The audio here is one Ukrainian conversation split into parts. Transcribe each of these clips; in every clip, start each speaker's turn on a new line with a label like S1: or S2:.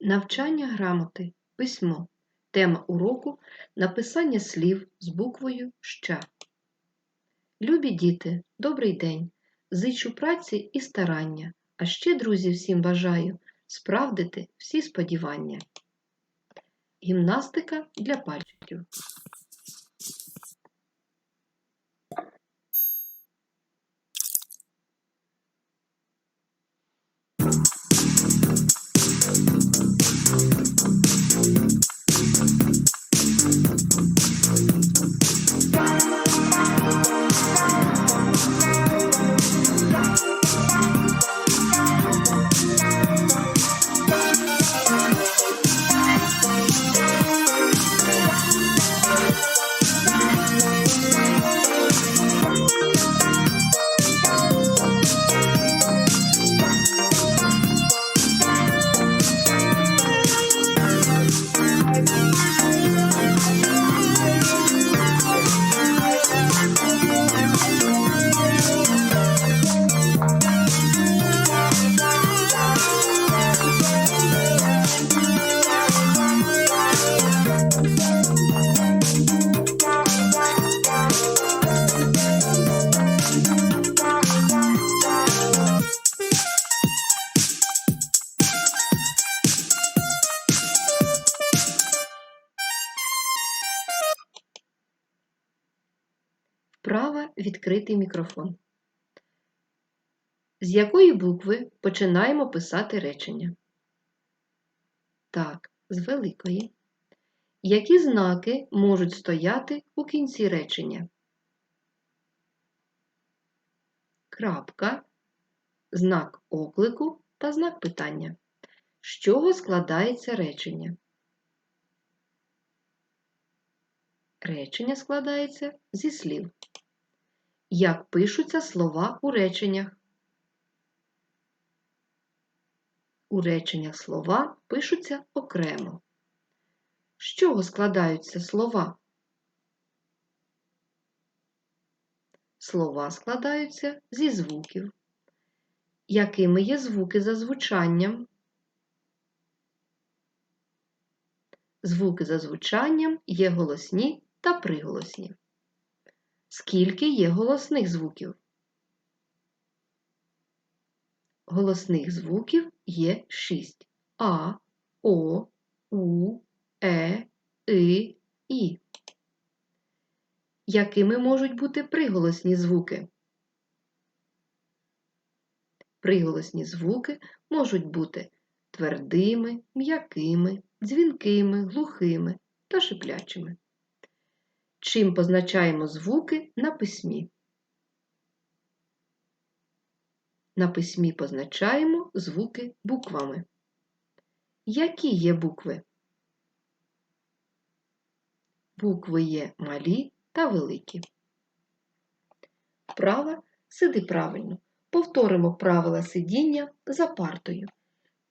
S1: Навчання грамоти. Письмо. Тема уроку написання слів з буквою Щ. Любі діти, добрий день! Зичу праці і старання, а ще, друзі, всім бажаю справдити всі сподівання. Гімнастика для пальчиків. Відкритий мікрофон. З якої букви починаємо писати речення? Так, з великої. Які знаки можуть стояти у кінці речення? Крапка, знак оклику та знак питання. З чого складається речення? Речення складається зі слів. Як пишуться слова у реченнях? У реченнях слова пишуться окремо. З чого складаються слова? Слова складаються зі звуків. Якими є звуки за звучанням? Звуки за звучанням є голосні та приголосні. Скільки є голосних звуків? Голосних звуків є шість А, О, У, Е, И, І. Якими можуть бути приголосні звуки? Приголосні звуки можуть бути твердими, м'якими, дзвінкими, глухими та шиплячими. Чим позначаємо звуки на письмі? На письмі позначаємо звуки буквами. Які є букви? Букви є малі та великі. Вправа сиди правильно. Повторимо правила сидіння за партою.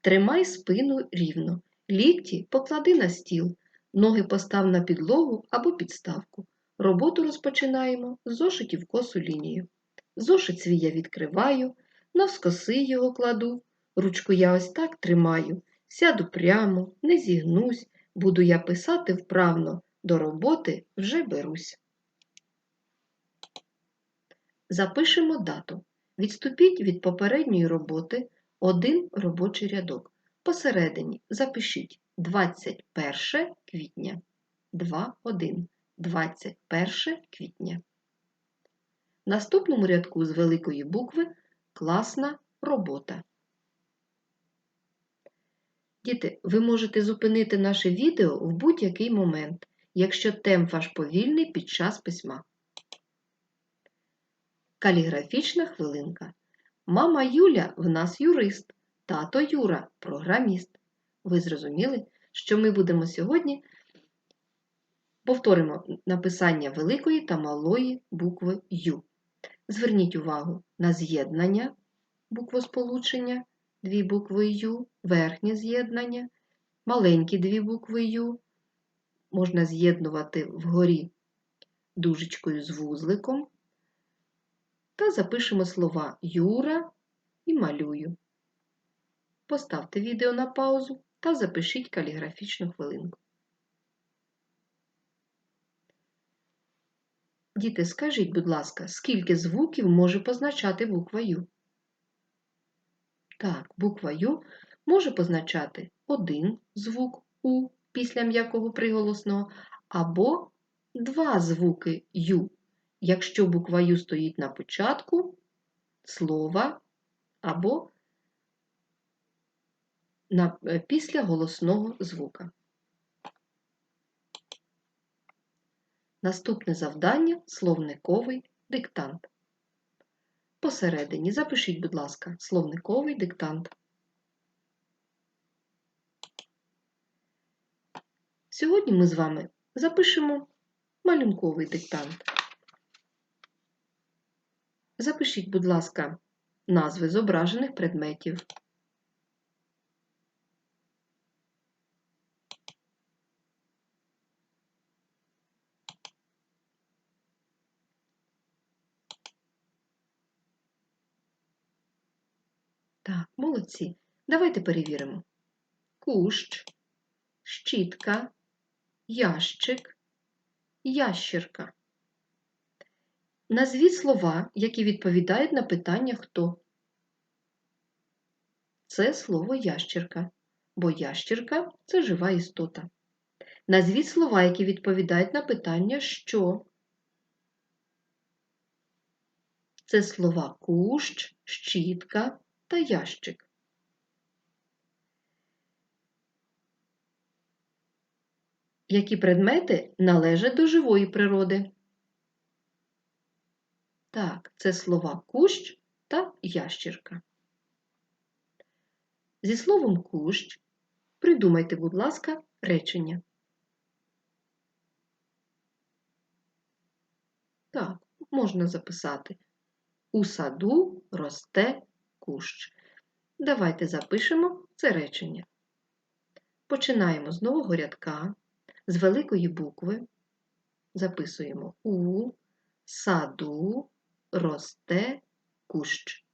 S1: Тримай спину рівно, лікті поклади на стіл, ноги постав на підлогу або підставку. Роботу розпочинаємо з зошитів косу лінію. Зошит свій я відкриваю, навскоси його кладу, ручку я ось так тримаю, сяду прямо, не зігнусь, буду я писати вправно, до роботи вже берусь. Запишемо дату. Відступіть від попередньої роботи один робочий рядок. Посередині запишіть 21 квітня. 2.1. 21 квітня. В наступному рядку з великої букви класна робота. Діти, ви можете зупинити наше відео в будь-який момент, якщо темп ваш повільний під час письма. Каліграфічна хвилинка. Мама Юля в нас юрист, тато Юра програміст. Ви зрозуміли, що ми будемо сьогодні повторимо написання великої та малої букви Ю. Зверніть увагу на з'єднання буквосполучення, дві букви Ю, верхнє з'єднання, маленькі дві букви Ю. Можна з'єднувати вгорі дужечкою з вузликом. Та запишемо слова Юра і малюю. Поставте відео на паузу та запишіть каліграфічну хвилинку. Діти, скажіть, будь ласка, скільки звуків може позначати буква Ю? Так, буква Ю може позначати один звук У після м'якого приголосного або два звуки Ю, якщо буква Ю стоїть на початку слова або після голосного звука. Наступне завдання словниковий диктант. Посередині запишіть, будь ласка, словниковий диктант. Сьогодні ми з вами запишемо малюнковий диктант. Запишіть, будь ласка, назви зображених предметів. Так, молодці. Давайте перевіримо. Кущ, щітка, ящик, ящірка. Назвіть слова, які відповідають на питання хто. Це слово ящірка, бо ящірка це жива істота. Назвіть слова, які відповідають на питання що. Це слова кущ, щітка та ящик. Які предмети належать до живої природи? Так, це слова кущ та ящірка. Зі словом кущ придумайте, будь ласка, речення. Так, можна записати. У саду росте кущ. Давайте запишемо це речення. Починаємо з нового рядка, з великої букви. Записуємо У саду росте кущ.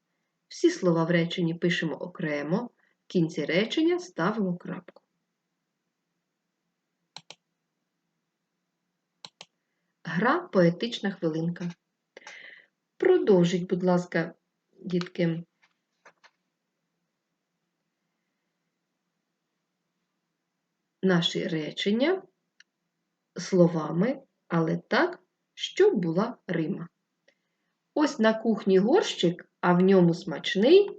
S1: Всі слова в реченні пишемо окремо, в кінці речення ставимо крапку. Гра поетична хвилинка. Продовжіть, будь ласка, дітки. Наші речення словами, але так, щоб була рима. Ось на кухні горщик, а в ньому смачний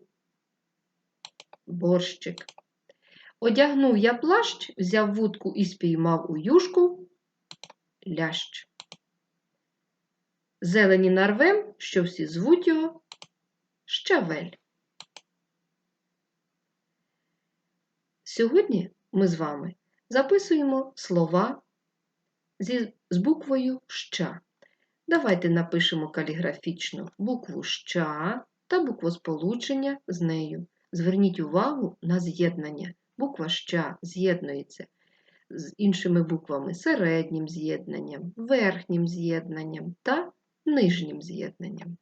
S1: борщик. Одягнув я плащ, взяв вудку і спіймав у юшку лящ. Зелені нарвем, що всі звуть його щавель. Сьогодні ми з вами записуємо слова зі, з буквою ща. Давайте напишемо каліграфічно букву ща та буквосполучення з нею. Зверніть увагу на з'єднання. Буква ща з'єднується з іншими буквами середнім з'єднанням, верхнім з'єднанням та нижнім з'єднанням.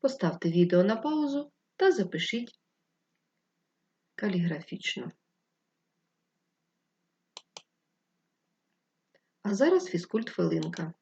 S1: Поставте відео на паузу та запишіть каліграфічно. А зараз фізкульт хвилинка.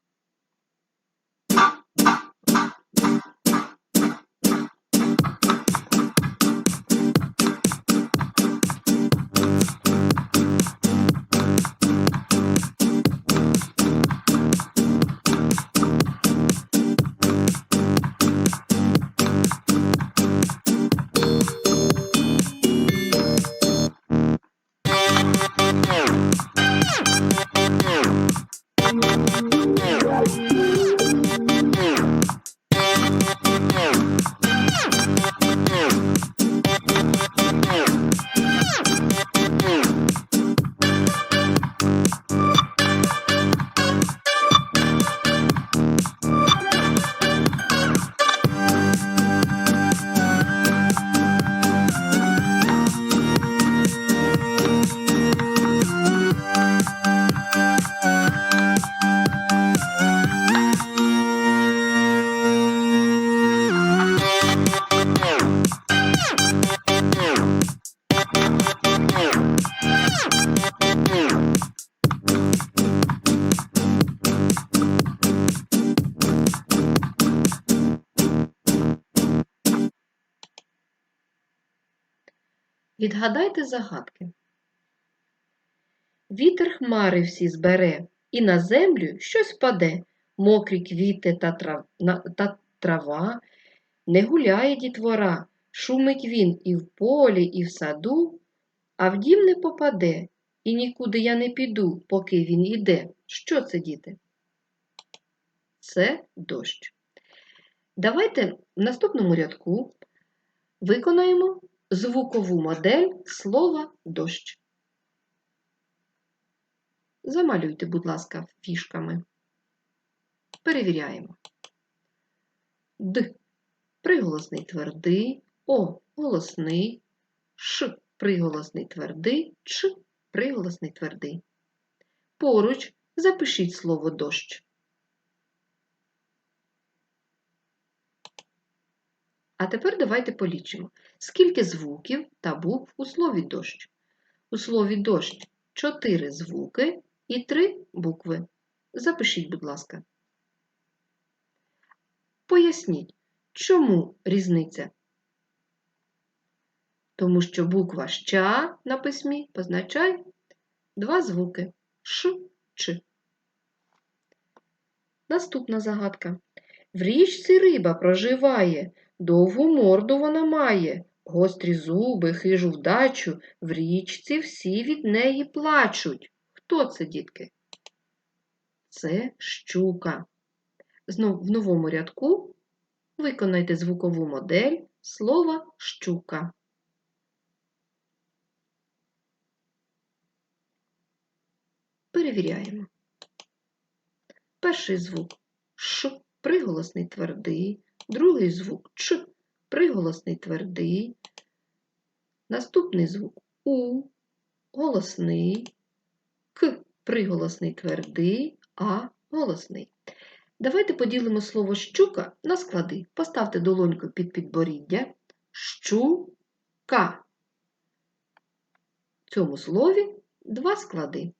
S1: Відгадайте загадки. Вітер хмари всі збере, і на землю щось паде, мокрі квіти та, трав... та трава, не гуляє дітвора, шумить він і в полі, і в саду, а в дім не попаде, і нікуди я не піду, поки він іде. Що це, діти? Це дощ. Давайте в наступному рядку виконаємо звукову модель слова дощ. Замалюйте, будь ласка, фішками. Перевіряємо. Д. Приголосний твердий, О. Голосний, Ш. Приголосний твердий, Ч. Приголосний твердий. Поруч запишіть слово дощ. А тепер давайте полічимо, скільки звуків та букв у слові дощ. У слові дощ 4 звуки і 3 букви. Запишіть, будь ласка. Поясніть, чому різниця? Тому що буква ща на письмі позначає два звуки ш, ч. Наступна загадка. В річці риба проживає, довгу морду вона має, гострі зуби, хижу вдачу, в річці всі від неї плачуть. Хто це, дітки? Це щука. Знов в новому рядку виконайте звукову модель слова щука. Перевіряємо. Перший звук Ш, приголосний твердий, другий звук Ч, приголосний твердий, наступний звук У, голосний, К, приголосний твердий, А голосний. Давайте поділимо слово щука на склади. Поставте долоньку під підборіддя. Щука. В цьому слові два склади.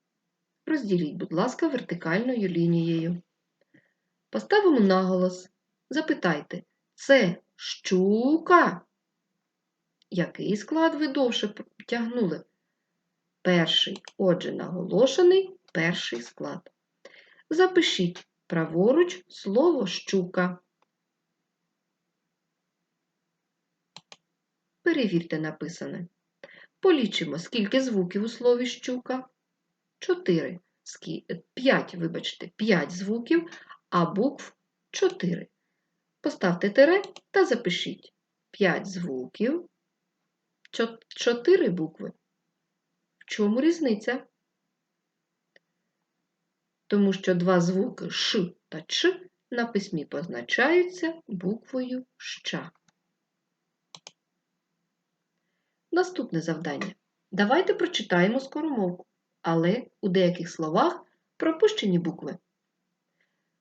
S1: Розділіть, будь ласка, вертикальною лінією. Поставимо наголос. Запитайте, це щука? Який склад ви довше тягнули? Перший, отже, наголошений перший склад. Запишіть праворуч слово щука. Перевірте написане. Полічимо, скільки звуків у слові щука. 4. 5, вибачте, 5 звуків, а букв 4. Поставте тире та запишіть 5 звуків, 4 букви. В чому різниця? Тому що два звуки Ш та Ч на письмі позначаються буквою Ща. Наступне завдання. Давайте прочитаємо скоромовку, але у деяких словах пропущені букви.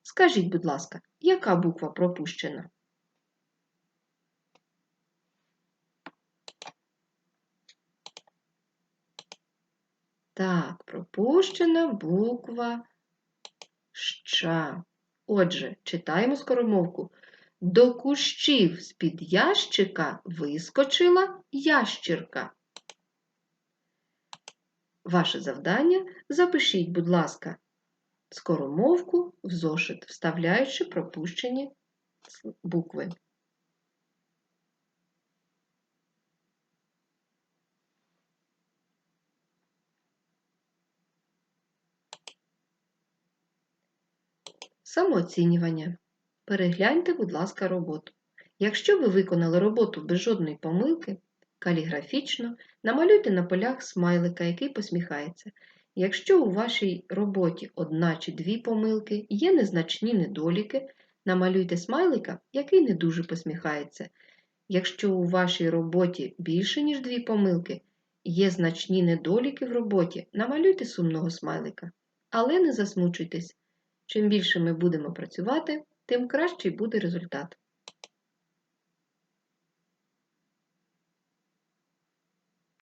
S1: Скажіть, будь ласка, яка буква пропущена? Так, пропущена буква Ща. Отже, читаємо скоромовку. До кущів з-під ящика вискочила ящірка. Ваше завдання запишіть, будь ласка, скоромовку в зошит, вставляючи пропущені букви. Самооцінювання. Перегляньте, будь ласка, роботу. Якщо ви виконали роботу без жодної помилки, каліграфічно, намалюйте на полях смайлика, який посміхається. Якщо у вашій роботі одна чи дві помилки, є незначні недоліки, намалюйте смайлика, який не дуже посміхається. Якщо у вашій роботі більше, ніж дві помилки, є значні недоліки в роботі, намалюйте сумного смайлика. Але не засмучуйтесь. Чим більше ми будемо працювати, тим кращий буде результат.